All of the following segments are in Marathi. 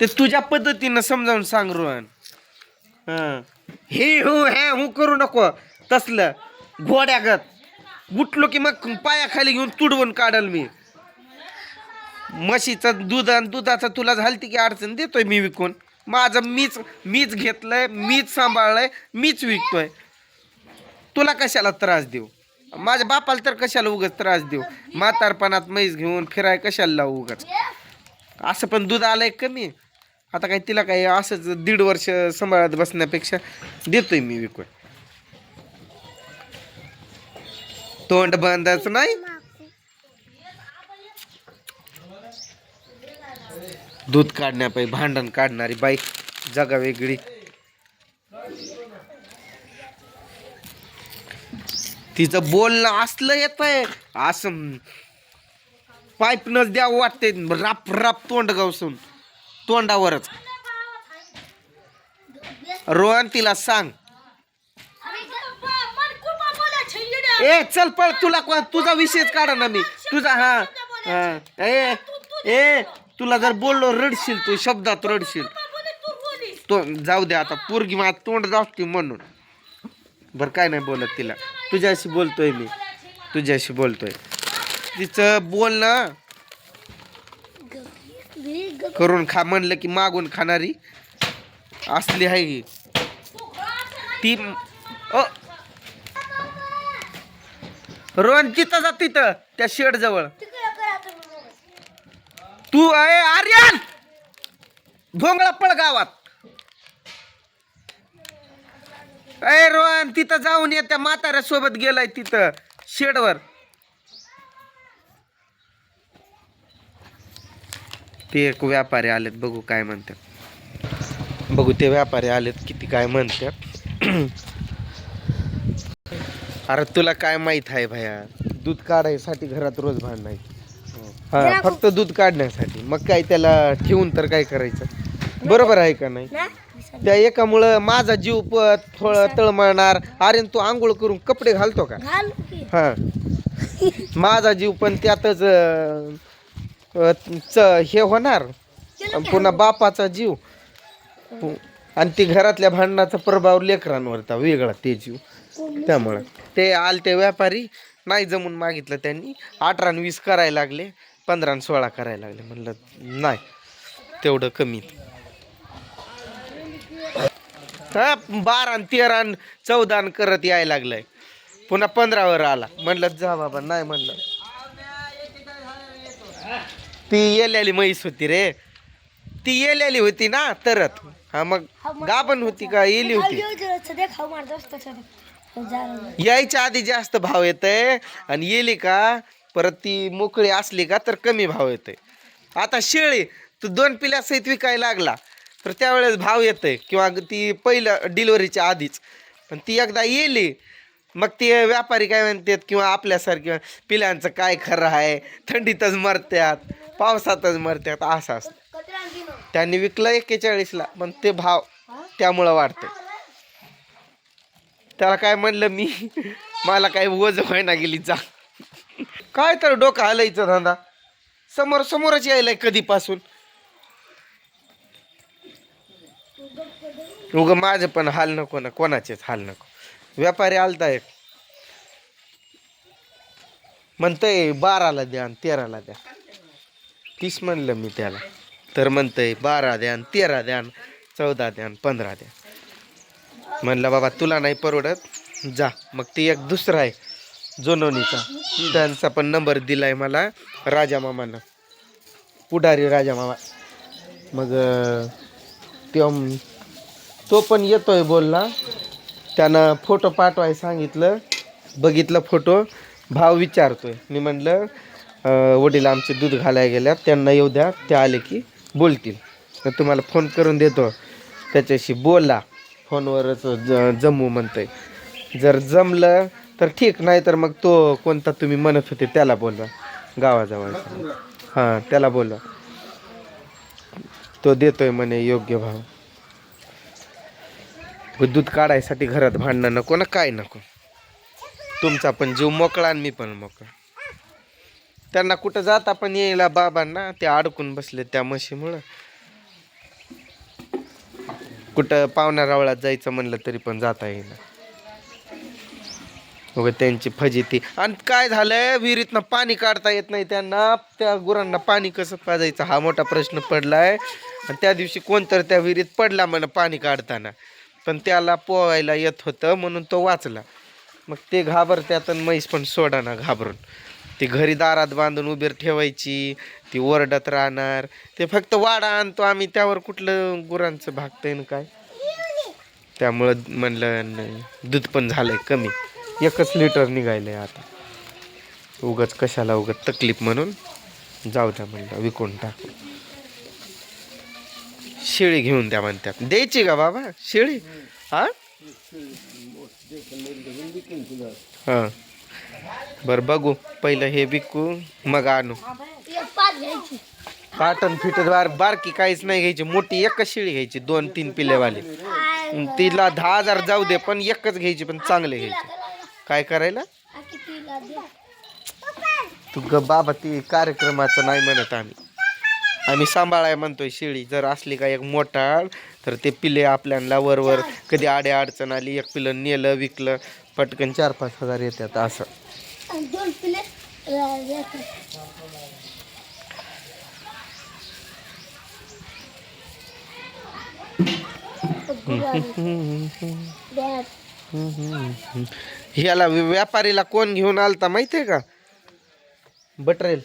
ते तुझ्या पद्धतीनं समजावून सांग रोहन. हं. हे हो हे हो करू नको. तसलं. घोड्यागत उठलो की मग पायाखाली घेऊन तुडवून काढल मी. म्हशीचं दूध आणि दुधाचं तुला झालती की अडचण? देतोय मी विकून. माझं मीच मीच घेतलंय मीच सांभाळलंय मीच विकतोय. तुला कशाला त्रास देऊ? माझ्या बापाला तर कशाला उगाच त्रास देऊ? म्हातारपणात म्हैस घेऊन फिराय कशाला लावू उगाच? असं पण दूध आलंय कमी. आता काय तिला काय असंच दीड वर्ष सांभाळत बसण्यापेक्षा देतोय मी विकून. तोंड बंदच नाही. दूध काढण्यापायी भांडण काढणारी बाई जगा वेगळी. तिचं बोलणं असलं येत आहे असं पाईपनच द्यावं वाटते राप राप तोंड गावसून. तोंडावरच. रोहन तिला सांग. ए चल पळ तुला कोण तुझा विषयच काढा ना मी. तुझा हा हा. ए ए तुला जर बोललो रडशील तू शब्दात रडशील. तो जाऊ दे आता पोरगी मला तोंड जाऊ म्हणून. बरं काय नाही बोलत तिला. तुझ्याशी बोलतोय मी. तुझ्याशी बोलतोय. तिचं बोलणं करून खा म्हणलं की मागून खाणारी असली आहे ही. ती ओ रोहन तिथं जा तिथं त्या शेड जवळ. तू आहे आर्यन! भोंगळा पळ गावात. अय रोहन तिथं जाऊन ये त्या म्हाताऱ्या सोबत गेलाय तिथं शेडवर. ते एक व्यापारी आलेत बघू काय म्हणतात. बघू ते व्यापारी आलेत किती काय म्हणतात. अरे तुला काय माहीत आहे भया दूध काढायसाठी घरात रोज भांडण हा फक्त दूध काढण्यासाठी. मग काय त्याला ठेवून तर काय करायचं? बरोबर आहे का नाही? त्या एकामुळं माझा जीव थोडं तळमळणार अरे तू आंघोळ करून कपडे घालतो का? हा. माझा जीव पण त्यातच च- हे होणार. पुन्हा बापाचा जीव. आणि ते घरातल्या भांडणाचा प्रभाव लेकरांवरचा वेगळा ते जीव. त्यामुळं. ते आलते व्यापारी नाही जमून मागितलं त्यांनी. अठरा आणि वीस करायला लागले पंधरा आणि सोळा करायला लागले. म्हणलं नाही तेवढं कमी. हा बारा आणि तेरा आणि चौदा करत यायला लागलंय. पुन्हा पंधरावर आला. म्हणलं जा बाबा नाही म्हणलं. ती येलेली म्हैस होती रे. ती येलेली होती ना तरत. हा मग गाभण होती का येली होती? यायच्या आधी जास्त भाव येतंय आणि येली का परत ती मोकळी असली का तर कमी भाव येतोय. आता शेळी तू दोन पिल्या सहित विकायला लागला तर त्यावेळेस भाव येतोय. किंवा ती पहिलं डिलिव्हरीच्या आधीच. पण ती एकदा येली मग ते व्यापारी काय म्हणतात किंवा आपल्यासारख्या पिल्यांचं काय खरं आहे थंडीतच मरत्यात. पावसातच मरत्यात असं असतं. त्यांनी विकलं एक्केचाळीसला पण ते भाव त्यामुळं वाढतं. त्याला काय म्हणलं मी? मला काय वज व्हायना गेली जा. काय तर डोकं हलायचं धंदा. समोर समोरच यायलाय कधीपासून. उग माझं पण हाल नको ना कोणाचेच हाल नको. व्यापारी आलता एक. म्हणतंय बाराला द्या आणि तेराला द्या. तीस म्हणलं मी त्याला. तर म्हणतंय बारा द्या तेरा द्या चौदा द्या पंधरा द्या म्हणलं बाबा तुला नाही परवडत? जा. मग ती एक दुसरा आहे जोनोनीचा. त्यांचा पण नंबर दिलाय मला राजा मामानं पुढारी राजा मामा मग तेव्हा तो पण येतोय बोलला. त्यानं फोटो पाठवाय सांगितलं. बघितलं फोटो भाव विचारतोय. मी म्हणलं वडील आमचे दूध घालायला गेल्या त्यांना येऊ द्या. ते आले की बोलतील. तर तुम्हाला फोन करून देतो. त्याच्याशी बोला. फोनवरच ज जमू म्हणतंय. जर जमलं तर ठीक. नाही तर मग तो कोणता तुम्ही म्हणत होते त्याला बोलवा गावाजवळचा हां त्याला बोलवा तो देतोय म्हणे योग्य भाव. दूध काढायसाठी घरात भांडणं नको ना काय नको. तुमचा पण जीव मोकळा आणि मी पण मोकळा. त्यांना कुठं जाता पण यायला बाबांना ते अडकून बसले त्या म्हशीमुळं. कुठं पाहुणा रावळात जायचं म्हणलं तरी पण जाता येईना. त्यांची त्यांची फजिती आणि काय झालंय? विहिरीतनं पाणी काढता येत नाही त्यांना. त्या गुरांना पाणी कसं पाजायचं? हा मोठा प्रश्न पडलाय. आणि त्या दिवशी कोणतर त्या विहिरीत पडला म्हणा पाणी काढताना. पण त्याला पोवायला येत होतं म्हणून तो वाचला. मग ते घाबरत्यात आणि म्हैस पण सोडाना घाबरून. ती घरी दारात बांधून उभीर ठेवायची ती ओरडत राहणार. ते फक्त वाडा आणतो आम्ही त्यावर कुठलं गुरांचं भागतंय ना काय? त्यामुळं म्हणलं दूध पण झालंय कमी. एकच लिटर निघायलंय आता. उगच कशाला उगत तकलीफ म्हणून? जाऊ द्या म्हणलं विकून टाकू. शेळी घेऊन द्या म्हणतात द्यायची का बाबा? शेळी? हा? हा. बरं बघू. पहिलं हे विकू मग आणू. काटन फिटर बार बारकी काहीच नाही घ्यायची. मोठी एकच शेळी घ्यायची. दोन तीन पिल्लेवाली तिला दहा हजार जाऊ दे पण एकच घ्यायची पण चांगले घ्यायचे. काय करायला? तू ग बाबा ती कार्यक्रमाचं नाही म्हणत आम्ही. आम्ही सांभाळाय म्हणतोय शिळी. जर असली का एक मोठा तर ते पिले आपल्याला वरवर कधी आडे अडचण आली एक पिलं नेलं विकलं पटकन चार पाच हजार येतात असं. दोन ह्याला व्यापारीला कोण घेऊन आलता माहितीये का? बटरेल.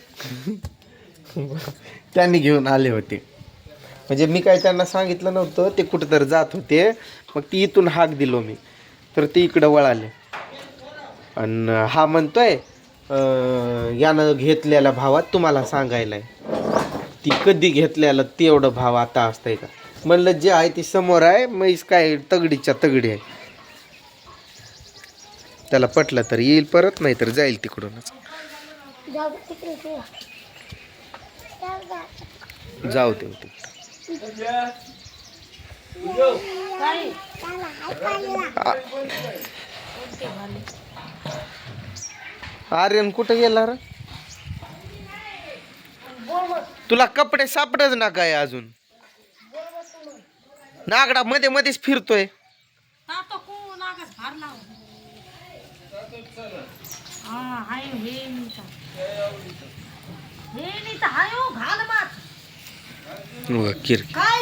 त्यांनी घेऊन आले होते. म्हणजे मी काय त्यांना सांगितलं नव्हतं ते कुठं तर जात होते. मग ती इथून हाक दिलो मी. तर ते इकडं वळाले. आणि हा म्हणतोय यानं घेतलेल्या भावात तुम्हाला सांगायलाय. ती कधी घेतलेलं तेवढं भाव आता असतंय का? म्हणलं जे आहे ती समोर आहे म्हैस काय तगडीच्या तगडी आहे. त्याला पटलं तर येईल परत नाही तर जाईल तिकडूनच. जाऊ ते आर्यन कुठं गेला रे? तुला कपडे सापडच ना काय अजून? नागडा मध्ये मध्येच फिरतोय. हा हाय हे नीता हे नीता हाय हो घाल मात उगा किर काय